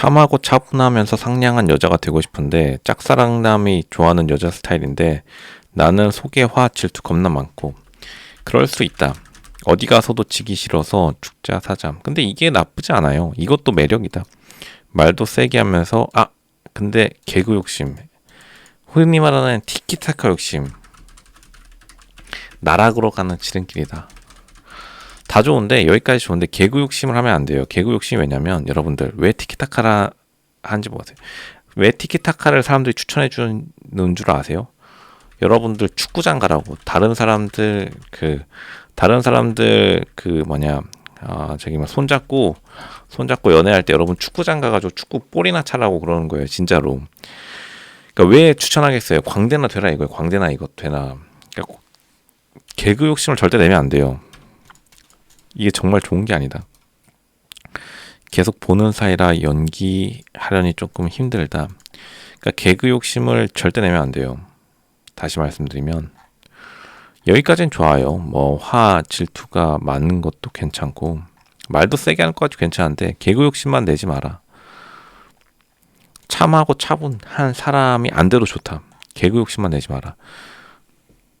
참하고 차분하면서 상냥한 여자가 되고 싶은데 짝사랑남이 좋아하는 여자 스타일인데 나는 소개화 질투 겁나 많고 그럴 수 있다. 어디 가서도 치기 싫어서 죽자 사잠. 근데 이게 나쁘지 않아요. 이것도 매력이다. 말도 세게 하면서 아 근데 개그 욕심. 흔히 말하는 티키타카 욕심. 나락으로 가는 지름길이다. 다 좋은데 여기까지 좋은데 개그 욕심을 하면 안 돼요. 개그 욕심이 왜냐면 여러분들 왜 티키타카라 하는지 뭐아세요? 왜 티키타카를 사람들이 추천해 주는 줄 아세요? 여러분들 축구장 가라고 다른 사람들 그 다른 사람들 그 뭐냐 아 저기 막 손잡고 손잡고 연애할 때 여러분 축구장 가가지고 축구 볼이나 차라고 그러는 거예요 진짜로 그러니까 왜 추천하겠어요 광대나 되라 이거예요 광대나 이것 되나 그러니까 개그 욕심을 절대 내면 안 돼요 이게 정말 좋은 게 아니다 계속 보는 사이라 연기하려니 조금 힘들다 그러니까 개그 욕심을 절대 내면 안 돼요 다시 말씀드리면 여기까지는 좋아요. 뭐 화 질투가 많은 것도 괜찮고 말도 세게 하는 것까지 괜찮은데 개그 욕심만 내지 마라. 참하고 차분한 사람이 안 돼도 좋다. 개그 욕심만 내지 마라.